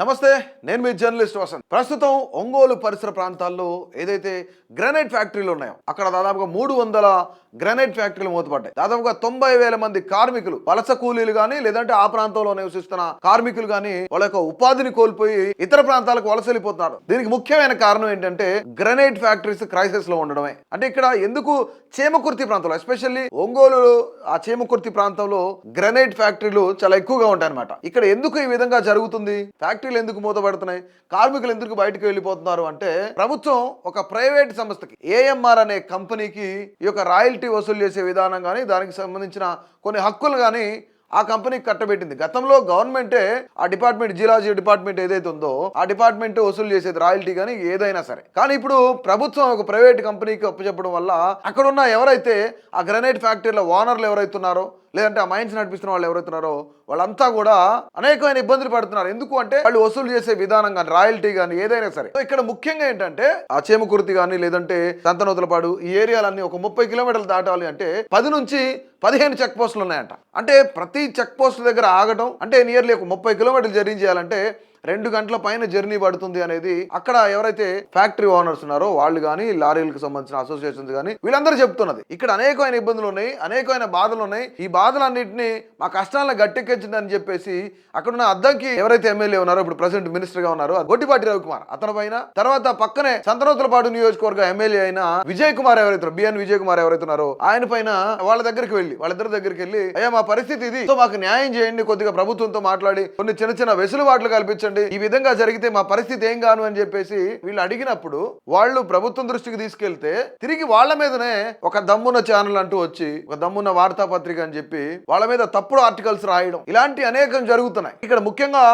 నమస్తే నేను మీ జర్నలిస్ట్ వసంత్. ప్రస్తుతం ఒంగోలు పరిసర ప్రాంతాల్లో ఏదైతే గ్రానైట్ ఫ్యాక్టరీలు ఉన్నాయో అక్కడ దాదాపుగా మూడు వందల గ్రానైట్ ఫ్యాక్టరీలు మూతపడ్డాయి. దాదాపుగా తొంభై వేల మంది కార్మికులు వలస కూలీలు కానీ లేదంటే ఆ ప్రాంతంలో నివసిస్తున్న కార్మికులు కానీ వాళ్ళ యొక్క ఉపాధిని కోల్పోయి ఇతర ప్రాంతాలకు వలస వెళ్ళిపోతున్నారు దీనికి ముఖ్యమైన కారణం ఏంటంటే గ్రానైట్ ఫ్యాక్టరీస్ క్రైసిస్లో ఉండడమే. అంటే ఇక్కడ ఎందుకు చేమకుర్తి ప్రాంతంలో ఎస్పెషల్లీ ఒంగోలు ఆ చేమకుర్తి ప్రాంతంలో గ్రానైట్ ఫ్యాక్టరీలు చాలా ఎక్కువగా ఉంటాయి అనమాట ఇక్కడ ఎందుకు ఈ విధంగా జరుగుతుంది? ఫ్యాక్టరీ ఫ్యాక్టరీలు ఎందుకు మూతపడుతున్నాయి? కార్మికులు ఎందుకు బయటకు వెళ్ళిపోతున్నారు అంటే ప్రభుత్వం ఒక ప్రైవేట్ సంస్థకి ఏఎంఆర్ అనే కంపెనీకి ఈ యొక్క రాయల్టీ వసూలు చేసే విధానం కానీ దానికి సంబంధించిన కొన్ని హక్కులు కానీ ఆ కంపెనీకి కట్టబెట్టింది. గతంలో గవర్నమెంటే ఆ డిపార్ట్మెంట్ జియాలజీ డిపార్ట్మెంట్ ఏదైతే ఉందో ఆ డిపార్ట్మెంట్ వసూలు చేసేది రాయల్టీ కానీ ఏదైనా సరే. కానీ ఇప్పుడు ప్రభుత్వం ఒక ప్రైవేట్ కంపెనీకి అప్పచెప్పడం వల్ల అక్కడ ఉన్న ఎవరైతే ఆ గ్రనైట్ ఫ్యాక్టరీల ఓనర్లు ఎవరైతే ఉన్నారో లేదంటే ఆ మైన్స్ నడిపిస్తున్న వాళ్ళు ఎవరైతున్నారో వాళ్ళంతా కూడా అనేకమైన ఇబ్బందులు పడుతున్నారు. ఎందుకు అంటే వాళ్ళు వసూలు చేసే విధానం కానీ రాయల్టీ కానీ ఏదైనా సరే. ఇక్కడ ముఖ్యంగా ఏంటంటే ఆ చేమకుర్తి కానీ లేదంటే సంతనోతులపాడు ఈ ఏరియాలన్నీ ఒక ముప్పై కిలోమీటర్లు దాటాలి అంటే పది నుంచి పదిహేను చెక్ పోస్టులు ఉన్నాయంట. అంటే ప్రతి చెక్ పోస్ట్ దగ్గర ఆగటం అంటే నియర్లీ ఒక ముప్పై కిలోమీటర్లు జర్నీ చేయాలంటే రెండు గంటల పైన జర్నీ పడుతుంది అనేది అక్కడ ఎవరైతే ఫ్యాక్టరీ ఓనర్స్ ఉన్నారో వాళ్ళు కానీ లారీలకు సంబంధించిన అసోసియేషన్స్ కానీ వీళ్ళందరూ చెప్తున్నది. ఇక్కడ అనేకమైన ఇబ్బందులు ఉన్నాయి అనేకమైన బాధలు ఉన్నాయి. ఈ బాధలన్నింటినీ మా కష్టాలను గట్టెక్కించిందని చెప్పేసి అక్కడున్న అద్దంకి ఎవరైతే ఎమ్మెల్యే ఉన్నారో ఇప్పుడు ప్రెసిడెంట్ మినిస్టర్గా ఉన్నారో గొట్టిపాటి రవికుమార్. అతని పైన తర్వాత పక్కనే సంతనోతులపాడు నియోజకవర్గ ఎమ్మెల్యే అయిన విజయ్ కుమార్ ఎవరైతే బిఎన్ విజయ్ కుమార్ ఎవరైతే ఉన్నారో ఆయన పైన వాళ్ళ దగ్గరికి వెళ్ళి వాళ్ళిద్దరి దగ్గరికి వెళ్ళి అయ్యా మా పరిస్థితి ఇది. సో మాకు న్యాయం చేయండి. కొద్దిగా ప్రభుత్వంతో మాట్లాడి కొన్ని చిన్న చిన్న వెసులుబాట్లు కల్పించండి. ఈ విధంగా జరిగితే మా పరిస్థితి ఏం కాను అని చెప్పేసి వీళ్ళు అడిగినప్పుడు వాళ్ళు ప్రభుత్వం దృష్టికి తీసుకెళ్తే తిరిగి వాళ్ళ మీదనే ఒక దమ్మున ఛానల్ అంటూ వచ్చి ఒక దమ్మున్న వార్తాపత్రిక అని చెప్పి వాళ్ళ మీద తప్పుడు ఆర్టికల్స్ రాయడం. ఇలాంటి అనేకం జరుగుతున్నాయి. ఇక్కడ ముఖ్యంగా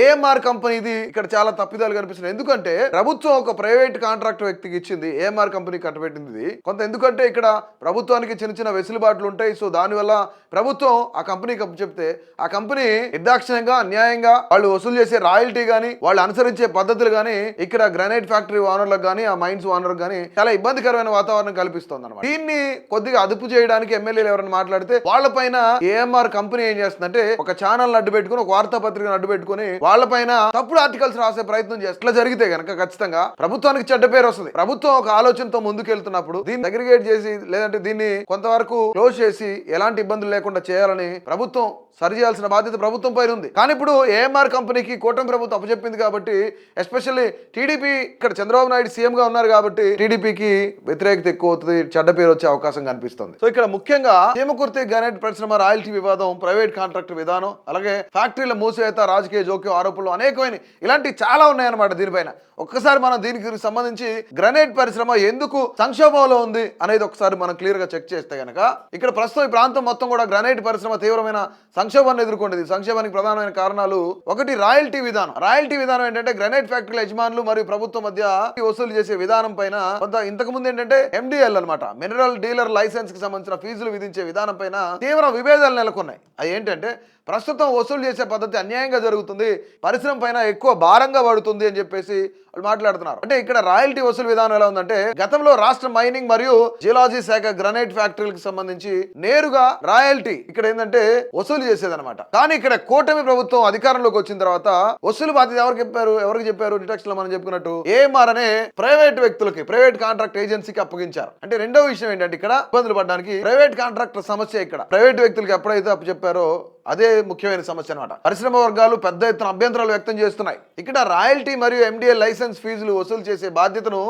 ఏఎంఆర్ కంపెనీది ఇక్కడ చాలా తప్పిదాలు కనిపిస్తున్నాయి. ఎందుకంటే ప్రభుత్వం ఒక ప్రైవేట్ కాంట్రాక్ట్ వ్యక్తికి ఇచ్చింది ఏఎంఆర్ కంపెనీ కట్టబెట్టింది. ఇది. కొంత ఎందుకంటే ఇక్కడ ప్రభుత్వానికి చిన్న చిన్న వెసులుబాట్లు ఉంటాయి. సో దానివల్ల ప్రభుత్వం ఆ కంపెనీకి చెప్తే ఆ కంపెనీ నిర్దాక్షిణ్యంగా అన్యాయంగా వాళ్ళు వసూలు చేసే రాయల్టీ కానీ వాళ్ళు అనుసరించే పద్ధతులు కానీ ఇక్కడ గ్రానైట్ ఫ్యాక్టరీ ఓనర్లకు కానీ ఆ మైన్స్ ఓనర్ కానీ చాలా ఇబ్బందికరమైన వాతావరణం కల్పిస్తుంది అనమాట దీన్ని కొద్దిగా అదుపు చేయడానికి ఎమ్మెల్యేలు ఎవరైనా మాట్లాడితే వాళ్ళపైన ఏఎంఆర్ కంపెనీ ఏం చేస్తుందంటే ఒక ఛానల్ అడ్డు పెట్టుకుని ఒక వార్తాపత్రికను అడ్డు పెట్టుకుని వాళ్ళపైన తప్పుడు ఆర్టికల్స్ రాసే ప్రయత్నం చేస్తారు ఇట్లా జరిగితే కనుక ఖచ్చితంగా ప్రభుత్వానికి చెడ్డ పేరు వస్తుంది. ప్రభుత్వం ఒక ఆలోచనతో ముందుకెళ్తున్నప్పుడు దీన్ని అగ్రిగేట్ చేసి లేదంటే దీన్ని కొంతవరకు క్లోజ్ చేసి ఎలాంటి ఇబ్బందులు లేకుండా చేయాలని ప్రభుత్వం సరి చేయాల్సిన బాధ్యత ప్రభుత్వం పైన ఉంది. కానీ ఇప్పుడు ఏఎంఆర్ కంపెనీకి కూటమి ప్రభుత్వం అప్పచెప్పింది కాబట్టి ఎస్పెషల్లీ టీడీపీ ఇక్కడ చంద్రబాబు నాయుడు సీఎం గా ఉన్నారు కాబట్టి టీడీపీకి వ్యతిరేకత ఎక్కువ అవుతుంది చెడ్డ పేరు వచ్చే అవకాశం కనిపిస్తుంది. సో ఇక్కడ ముఖ్యంగా చీమకుర్తి గ్రానైట్ పరిశ్రమ రాయల్టీ వివాదం ప్రైవేట్ కాంట్రాక్ట్ విధానం అలాగే ఫ్యాక్టరీల మూసివేత రాజకీయ జోక్యం ఆరోపణలు అనేకమైన ఇలాంటివి చాలా ఉన్నాయన్నమాట దీనిపైన. ఒక్కసారి మనం దీనికి సంబంధించి గ్రనైట్ పరిశ్రమ ఎందుకు సంక్షోభంలో ఉంది అనేది ఒకసారి మనం క్లియర్గా చెక్ చేస్తే గనక ఇక్కడ ప్రస్తుతం ఈ ప్రాంతం మొత్తం కూడా గ్రనైట్ పరిశ్రమ తీవ్రమైన సంక్షోభాన్ని ఎదుర్కొంటుంది. సంక్షోభానికి ప్రధానమైన కారణాలు ఒకటి రాయల్టీ విధానం. రాయల్టీ విధానం ఏంటంటే గ్రనైట్ ఫ్యాక్టరీల యజమానులు మరియు ప్రభుత్వం మధ్య వసూలు చేసే విధానం పైన కొంత ఇంతకు ముందు ఏంటంటే ఎండిఎల్ అన్నమాట. మినరల్ డీలర్ లైసెన్స్కి సంబంధించిన ఫీజులు విధించే విధానం పైన తీవ్ర విభేదాలు నెలకొన్నాయి. అవి ఏంటంటే ప్రస్తుతం వసూలు చేసే పద్ధతి అన్యాయంగా జరుగుతుంది పరిశ్రమ పైన ఎక్కువ భారంగా పడుతుంది అని చెప్పేసి వాళ్ళు మాట్లాడుతున్నారు. అంటే ఇక్కడ రాయల్టీ వసూలు విధానం ఎలా ఉందంటే గతంలో రాష్ట్ర మైనింగ్ మరియు జియాలజీ శాఖ గ్రనైట్ ఫ్యాక్టరీలకు సంబంధించి నేరుగా రాయల్టీ ఇక్కడ ఏంటంటే వసూలు చేసేదన్నమాట. కానీ ఇక్కడ కూటమి ప్రభుత్వం అధికారంలోకి వచ్చిన తర్వాత వసూలు బాధ్యత ఎవరికి చెప్పారు ఎవరికి చెప్పారు? డిటెక్షన్లో మనం చెప్పుకున్నట్టు ఏఎంఆర్ అనే ప్రైవేట్ వ్యక్తులకి ప్రైవేట్ కాంట్రాక్ట్ ఏజెన్సీకి అప్పగించారు. అంటే రెండో విషయం ఏంటంటే ఇక్కడ ఇబ్బందులు పడడానికి ప్రైవేట్ కాంట్రాక్టర్ సమస్య ఇక్కడ. ప్రైవేట్ వ్యక్తులకి ఎప్పుడైతే అప్పు చెప్పారో అదే ముఖ్యమైన సమస్య అనమాట పరిశ్రమ వర్గాలు పెద్ద ఎత్తున అభ్యంతరాలు వ్యక్తం చేస్తున్నాయి. ఇక్కడ రాయల్టీ మరియు ఎండిఏ లైసెన్స్ ఫీజులు వసూలు చేసే బాధ్యతను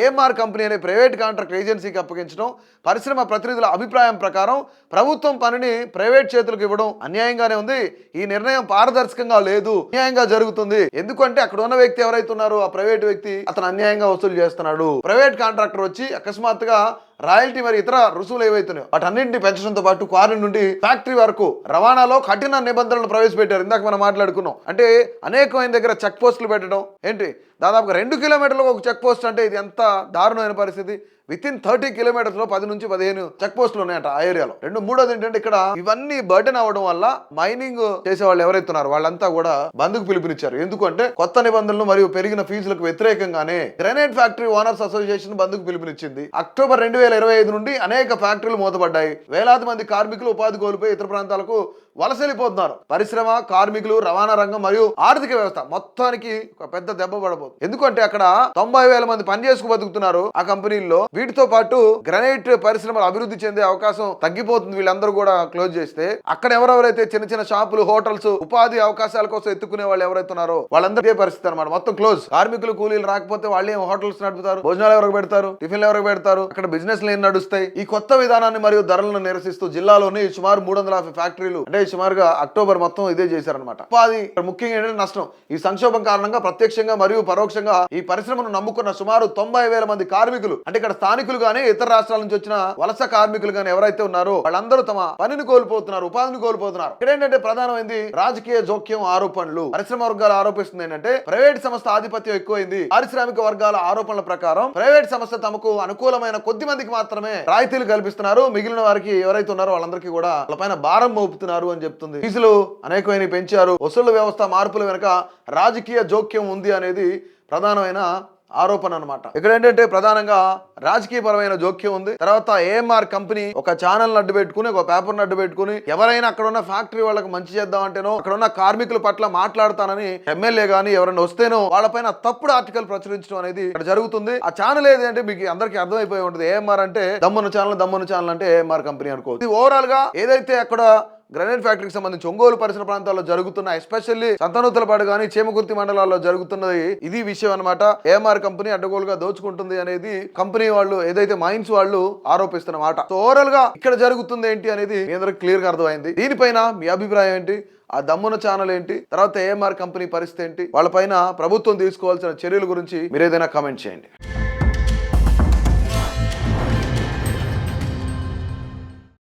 ఏఎంఆర్ కంపెనీ అనే ప్రైవేట్ కాంట్రాక్ట్ ఏజెన్సీకి అప్పగించడం పరిశ్రమ ప్రతినిధుల అభిప్రాయం ప్రకారం ప్రభుత్వం పనిని ప్రైవేట్ చేతులకు ఇవ్వడం అన్యాయంగానే ఉంది. ఈ నిర్ణయం పారదర్శకంగా లేదు అన్యాయంగా జరుగుతుంది. ఎందుకంటే అక్కడ ఉన్న వ్యక్తి ఎవరైతే ఉన్నారో ఆ ప్రైవేట్ వ్యక్తి అతను అన్యాయంగా వసూలు చేస్తున్నాడు. ప్రైవేట్ కాంట్రాక్టర్ వచ్చి అకస్మాత్తుగా రాయల్టీ మరి ఇతర రుసుములు ఏవైతున్నాయో వాటన్నింటిని పెంచడంతో పాటు క్వారీ నుండి ఫ్యాక్టరీ వరకు రవాణాలో కఠిన నిబంధనలు ప్రవేశపెట్టారు. ఇందాక మనం మాట్లాడుకున్నాం. అంటే అనేకమైన దగ్గర చెక్ పోస్టులు పెట్టడం ఏంటి? దాదాపుగా రెండు కిలోమీటర్లకు ఒక చెక్ పోస్ట్ అంటే ఇది ఎంత దారుణమైన పరిస్థితి. విత్ ఇన్ థర్టీ కిలోమీటర్స్లో పది నుంచి పదిహేను చెక్ పోస్టులు ఉన్నాయంట ఆ ఏరియాలో. రెండు మూడోది ఏంటంటే ఇక్కడ ఇవన్నీ బర్డెన్ అవ్వడం వల్ల మైనింగ్ చేసే వాళ్ళు ఎవరైతే వాళ్ళంతా కూడా బంద్కు పిలుపునిచ్చారు. ఎందుకంటే కొత్త నిబంధనలు మరియు పెరిగిన ఫీజులకు వ్యతిరేకంగానే గ్రెనైట్ ఫ్యాక్టరీ ఓనర్స్ అసోసియేషన్ బంద్కు పిలుపునిచ్చింది. అక్టోబర్ రెండు వేల ఇరవై ఐదు నుండి అనేక ఫ్యాక్టరీలు మూతపడ్డాయి. వేలాది మంది కార్మికులు ఉపాధి కోల్పోయి ఇతర ప్రాంతాలకు వలస వెళ్ళిపోతున్నారు పరిశ్రమ కార్మికులు రవాణా రంగం మరియు ఆర్థిక వ్యవస్థ మొత్తానికి ఒక పెద్ద దెబ్బ పడబోతుంది. ఎందుకంటే అక్కడ తొంభై వేల మంది పని చేసుకు బతుకుతున్నారు ఆ కంపెనీల్లో. వీటితో పాటు గ్రనైట్ పరిశ్రమలు అభివృద్ధి చెందే అవకాశం తగ్గిపోతుంది వీళ్ళందరూ కూడా క్లోజ్ చేస్తే. అక్కడ ఎవరెవరైతే చిన్న చిన్న షాపులు హోటల్స్ ఉపాధి అవకాశాల కోసం ఎత్తుకునే వాళ్ళు ఎవరైతే ఉన్నారో వాళ్ళందరికీ పరిస్థితి అనమాట మొత్తం క్లోజ్. కార్మికులు కూలీలు రాకపోతే వాళ్ళే హోటల్స్ నడుపుతారు? భోజనాలు ఎవరికి పెడతారు? టిఫిన్లు ఎవరికి పెడతారు? అక్కడ బిజినెస్ ఏం నడుస్తాయి? ఈ కొత్త విధానాన్ని మరియు ధరలను నిరసిస్తూ జిల్లాలోని సుమారు మూడు వందల యాభై ఫ్యాక్టరీలు అంటే సుమారుగా అక్టోబర్ మొత్తం ఇదే చేశారనమాట ఉపాధి ముఖ్యంగా ఏంటంటే నష్టం. ఈ సంక్షోభం కారణంగా ప్రత్యక్షంగా మరియు పరోక్షంగా ఈ పరిశ్రమను నమ్ముకున్న సుమారు తొంభై వేల మంది కార్మికులు అంటే ఇక్కడ స్థానికులు గానీ ఇతర రాష్ట్రాల నుంచి వచ్చిన వలస కార్మికులు గానీ ఎవరైతే ఉన్నారో వాళ్ళందరూ తమ పనిని కోల్పోతున్నారు ఉపాధిని కోల్పోతున్నారు. ఇక్కడ ఏంటంటే ప్రధానమైంది రాజకీయ జోక్యం ఆరోపణలు. పరిశ్రమ వర్గాలు ఆరోపిస్తుంది ఏంటంటే ప్రైవేట్ సంస్థ ఆధిపత్యం ఎక్కువైంది. పారిశ్రామిక వర్గాల ఆరోపణల ప్రకారం ప్రైవేట్ సంస్థ తమకు అనుకూలమైన కొద్ది మందికి మాత్రమే రాయితీలు కల్పిస్తున్నారు. మిగిలిన వారికి ఎవరైతే ఉన్నారో వాళ్ళందరికీ కూడా వాళ్ళపైన భారం మోపుతున్నారు అని చెప్తుంది. ఫీజులు అనేకమైన పెంచారు. వసూళ్ళ వ్యవస్థ మార్పుల వెనుక రాజకీయ జోక్యం ఉంది అనేది ప్రధానమైన ఆరోపణ అన్నమాట. ఇక్కడ ఏంటంటే ప్రధానంగా రాజకీయపరమైన జోక్యం ఉంది. తర్వాత ఏఎంఆర్ కంపెనీ ఒక ఛానల్ అడ్డు పెట్టుకుని ఒక పేపర్ అడ్డు పెట్టుకుని ఎవరైనా అక్కడ ఉన్న ఫ్యాక్టరీ వాళ్ళకి మంచి చేద్దాం అంటేనో అక్కడ ఉన్న కార్మికుల పట్ల మాట్లాడతానని ఎమ్మెల్యే గానీ ఎవరైనా వస్తేనో వాళ్ళపైన తప్పుడు ఆర్టికల్ ప్రచురించడం అనేది ఇక్కడ జరుగుతుంది. ఆ ఛానల్ ఏది అంటే మీకు అందరికీ అర్థమైపోయి ఉంటుంది. ఏఎంఆర్ అంటే దమ్మున ఛానల్ దమ్మున ఛానల్ అంటే ఏఎంఆర్ కంపెనీ అనుకోవచ్చు. ఓవరాల్గా ఏదైతే అక్కడ గ్రనైట్ ఫ్యాక్టరీకి సంబంధించి ఒంగోలు పరిసర ప్రాంతాల్లో జరుగుతున్న ఎస్పెషల్లీ సంతానోత్తలపాడు కానీ చేమకుర్తి మండలాల్లో జరుగుతున్నది ఇది విషయం అనమాట ఏఎంఆర్ కంపెనీ అడ్డగోలుగా దోచుకుంటుంది అనేది కంపెనీ వాళ్ళు ఏదైతే మైన్స్ వాళ్ళు ఆరోపిస్తున్నమాట. సో ఓవరాల్గా ఇక్కడ జరుగుతుంది ఏంటి అనేది మీ అందరికి క్లియర్గా అర్థమైంది. దీనిపైన మీ అభిప్రాయం ఏంటి? ఆ దమ్మున ఛానల్ ఏంటి? తర్వాత ఏఎంఆర్ కంపెనీ పరిస్థితి ఏంటి? వాళ్ళపైన ప్రభుత్వం తీసుకోవాల్సిన చర్యల గురించి మీరు ఏదైనా కామెంట్ చేయండి.